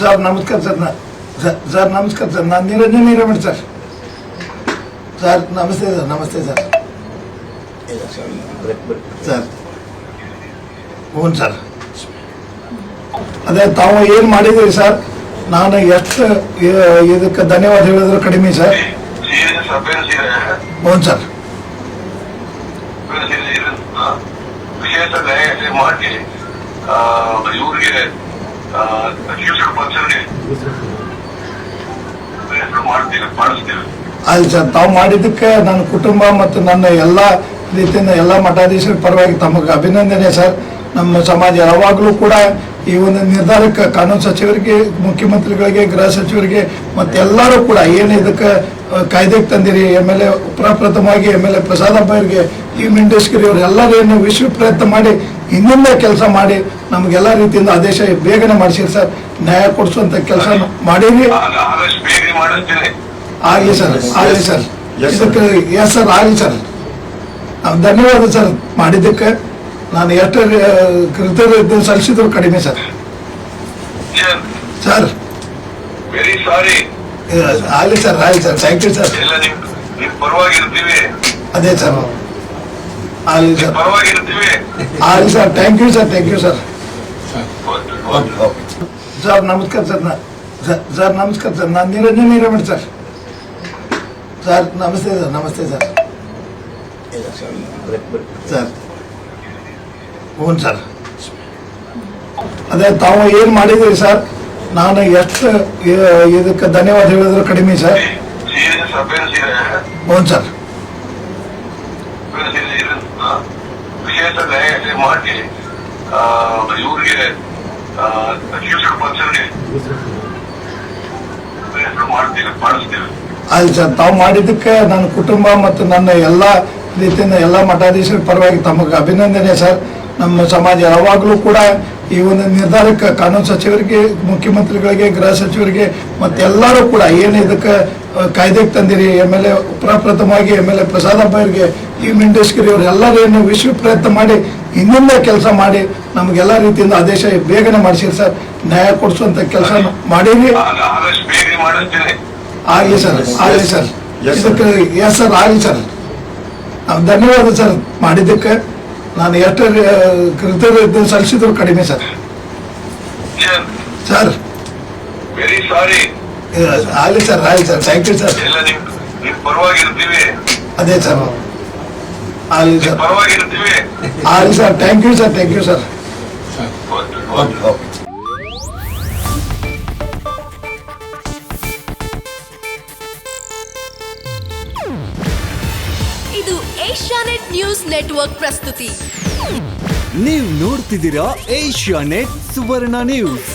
Sir ನಮಸ್ಕಾರ sir sir- ನಮಸ್ಕಾರ sir, ನಾನು ನಿರಂಜನ್ ಹಿರೇಮಠ್ ಸರ್. ಸರ್, ನಮಸ್ತೆ ಸರ್ ನಮಸ್ತೆ ಸರ್. ಹ್ಞೂ ಸರ್. ಅದೇ ತಾವು ಏನು ಮಾಡಿದ್ದೀರಿ ಸರ್? ನಾನು ಎಷ್ಟು ಇದಕ್ಕೆ ಧನ್ಯವಾದ ಹೇಳಿದ್ರು ಕಡಿಮೆ ಸರ್. ಹ್ಞೂ ಸರ್. ಆಯ್ತು ಸರ್, ತಾವು ಮಾಡಿದ್ದಕ್ಕೆ ನನ್ನ ಕುಟುಂಬ ಮತ್ತು ನನ್ನ ಎಲ್ಲ ರೀತಿಯಿಂದ ಎಲ್ಲ ಮಠಾಧೀಶರ ಪರವಾಗಿ ತಮಗೆ ಅಭಿನಂದನೆ ಸರ್. ನಮ್ಮ ಸಮಾಜ ಯಾವಾಗಲೂ ಕೂಡ ಈ ಒಂದು ನಿರ್ಧಾರಕ್ಕೆ ಕಾನೂನು ಸಚಿವರಿಗೆ, ಮುಖ್ಯಮಂತ್ರಿಗಳಿಗೆ, ಗೃಹ ಸಚಿವರಿಗೆ ಮತ್ತೆಲ್ಲರೂ ಕೂಡ ಏನು ಇದಕ್ಕೆ ಕಾಯ್ದೆಗೆ ತಂದಿರಿ, ಎಂ ಎಲ್ ಎ ಪ್ರಪ್ರಥಮವಾಗಿ ಎಂ ಎಲ್ ಎ ಪ್ರಸಾದ್ ಅವರಿಗೆ ಈ ಮಿಂಡೇಶ್ವರಿ ಅವರು ಎಲ್ಲರೂ ಏನು ವಿಶ್ವ ಪ್ರಯತ್ನ ಮಾಡಿ ಹಿಂದಿಂದ ಕೆಲಸ ಮಾಡಿ ನಮಗೆಲ್ಲ ರೀತಿಯಿಂದ ಆದೇಶ ಬೇಗನೆ ಮಾಡಿಸಿರಿ ಸರ್. ನ್ಯಾಯ ಕೊಡಿಸುವಂತ ಕೆಲಸ ಮಾಡೀರಿ. ಆಗಲಿ ಸರ್ ಆಗಲಿ ಸರ್. ಇದಕ್ಕೆ ಎಸ್ ಸರ್ ಆಗಲಿ ಸರ್. ನಾವು ಧನ್ಯವಾದ ಸರ್ ಮಾಡಿದ್ದಕ್ಕೆ. ನಾನು ಎಷ್ಟು ಕೃತಜ್ಞ ಕೃತಜ್ಞತೆ ಸಲ್ಲಿಸಿದ್ರು ಕಡಿಮೆ ಸರ್. ಸರ್. ಆಗಲಿ ಸರ್ ಆಗಲಿ ಸರ್. ಥ್ಯಾಂಕ್ ಯು ಸರ್ ಅದೇ ಸರ್. ಆಗಲಿ ಸರ್. ಆಗಲಿ sir thank you sir thank you sir. Sir ನಮಸ್ಕಾರ ಸರ್ ನಾ- ಸರ್- ಸರ್ ನಮಸ್ಕಾರ ಸರ್ ನಾನು ನಿರಂಜನ್ ಹಿರೇಮಠ್ ಸರ್. ಸರ್ ನಮಸ್ತೆ ಸರ್ ನಮಸ್ತೆ ಸರ್. ಸರ್. ಹ್ಞೂ ಸರ್. ಅದೇ ತಾವು ಏನು ಮಾಡಿದ್ದೀರಿ ಸರ್? ನಾನು ಎಷ್ಟು ಇದಕ್ಕೆ ಧನ್ಯವಾದ ಹೇಳಿದ್ರು ಕಡಿಮೆ ಸರ್. ಹ್ಞೂ ಸೀರೆ ಸೀರೆ ಆ, ವಿಶೇಷ ನ್ಯಾಯಾಲಯ ಮಾಡಿ ಇವರಿಗೆ ಆಯ್ತು ಸರ್, ತಾವು ಮಾಡಿದ್ದಕ್ಕೆ ನನ್ನ ಕುಟುಂಬ ಮತ್ತು ನನ್ನ ಎಲ್ಲ ರೀತಿಯಿಂದ ಎಲ್ಲ ಮಠಾಧೀಶರ ಪರವಾಗಿ ತಮಗೆ ಅಭಿನಂದನೆ ಸರ್. ನಮ್ಮ ಸಮಾಜ ಯಾವಾಗಲೂ ಕೂಡ ಈ ಒಂದು ನಿರ್ಧಾರಕ್ಕೆ ಕಾನೂನು ಸಚಿವರಿಗೆ, ಮುಖ್ಯಮಂತ್ರಿಗಳಿಗೆ, ಗೃಹ ಸಚಿವರಿಗೆ ಮತ್ತೆಲ್ಲರೂ ಕೂಡ ಏನು ಇದಕ್ಕೆ ಕಾಯ್ದೆಗೆ ತಂದಿರಿ, ಎಂ ಎಲ್ ಎ ಪ್ರಪ್ರಥಮವಾಗಿ ಎಂ ಎಲ್ ಎ ಪ್ರಸಾದ್ ಅವರಿಗೆ ಈ ಮಿಂಡೇಶ್ವರಿ ಅವರು ಎಲ್ಲರೂ ಏನು ವಿಶ್ವ ಪ್ರಯತ್ನ ಮಾಡಿ ಹಿಂದಿಂದ ಕೆಲಸ ಮಾಡಿ ನಮಗೆಲ್ಲ ರೀತಿಯಿಂದ ಆದೇಶ ಬೇಗನೆ ಮಾಡಿಸಿರಿ ಸರ್. ನ್ಯಾಯ ಕೊಡಿಸುವಂತ ಕೆಲಸ ಮಾಡೀರಿ. ಆಗಲಿ ಸರ್ ಆಗಲಿ ಸರ್. ಇದಕ್ಕೆ ಎಸ್ ಸರ್ ಆಗಲಿ ಸರ್. ನಾವು ಧನ್ಯವಾದ ಸರ್ ಮಾಡಿದ್ದಕ್ಕೆ. ನಾನು ಎಷ್ಟು ಕೃತಜ್ಞ ಕೃತಜ್ಞತೆ ಸಲ್ಲಿಸಿದ್ರು ಕಡಿಮೆ ಸರ್. ಸರ್. ವೆರಿ ಸಾರಿ ಆಗಲಿ ಸರ್ ಆಗಲಿ ಸರ್. ಥ್ಯಾಂಕ್ ಯು ಸರ್ ಅದೇ ಸರ್. ಆಗಲಿ sir. Thank you sir. Thank you sir okay, okay. ಇದು ಏಷ್ಯಾನೆಟ್ ನ್ಯೂಸ್ ನೆಟ್ವರ್ಕ್ ಪ್ರಸ್ತುತಿ. ನೀವು ನೋಡ್ತಿದ್ದೀರಾ ಏಷ್ಯಾ ನೆಟ್ ಸುವರ್ಣ ನ್ಯೂಸ್.